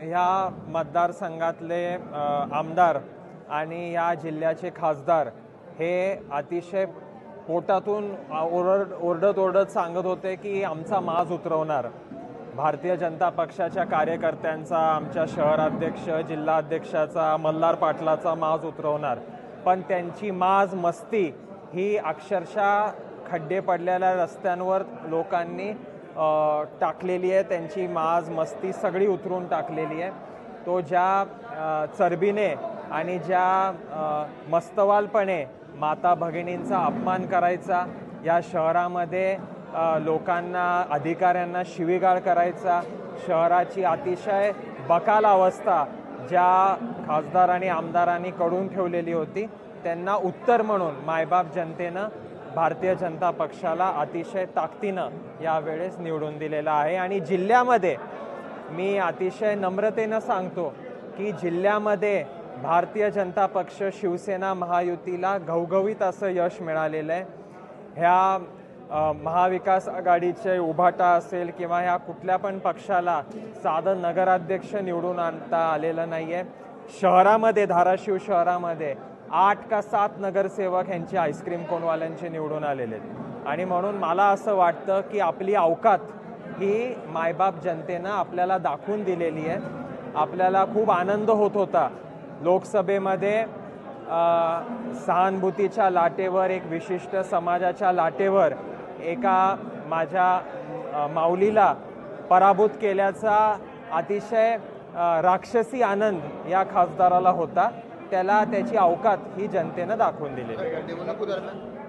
ह्या मतदारसंघातले आमदार आणि या जिल्ह्याचे खासदार हे अतिशय पोटातून ओरड ओरडत ओरडत सांगत होते की आमचा माज उतरवणार. भारतीय जनता पक्षाच्या कार्यकर्त्यांचा आमच्या शहराध्यक्ष जिल्हाध्यक्षाचा मल्हार पाटलाचा माज उतरवणार. पण त्यांची माज मस्ती ही अक्षरशः खड्डे पडलेल्या रस्त्यांवर लोकांनी टाकलेली आहे. त्यांची माज मस्ती सगळी उतरून टाकलेली आहे. तो ज्या चरबीने आणि ज्या मस्तवालपणे माता भगिनींचा अपमान करायचा या शहरामध्ये लोकांना अधिकाऱ्यांना शिवीगाळ करायचा शहराची अतिशय बकाल अवस्था ज्या खासदार आणि आमदारांनी कडून ठेवलेली होती त्यांना उत्तर म्हणून मायबाप जनतेनं भारतीय जनता पक्षाला अतिशय ताकदीनं यावेळेस निवडून दिलेलं आहे. आणि जिल्ह्यामध्ये मी अतिशय नम्रतेनं सांगतो की जिल्ह्यामध्ये भारतीय जनता पक्ष शिवसेना महायुतीला घवघवीत असं यश मिळालेलं आहे. ह्या महाविकास आघाडीचे उभाटा असेल किंवा ह्या कुठल्या पण पक्षाला साधं नगराध्यक्ष निवडून आणता आलेलं नाही आहे शहरामध्ये धाराशिव शहरामध्ये आठ का सात नगरसेवक ह्यांची आईस्क्रीम कोनवाल्यांचे निवडून आलेले आहेत. आणि म्हणून मला असं वाटतं की आपली अवकात ही मायबाप जनतेनं आपल्याला दाखवून दिलेली आहे. आपल्याला खूप आनंद होत होता. लोकसभेमध्ये सहानुभूतीच्या लाटेवर एक विशिष्ट समाजाच्या लाटेवर एका माझ्या माऊलीला पराभूत केल्याचा अतिशय राक्षसी आनंद या खासदाराला होता. त्याला त्याची अवकात ही जनतेनं दाखवून दिलेली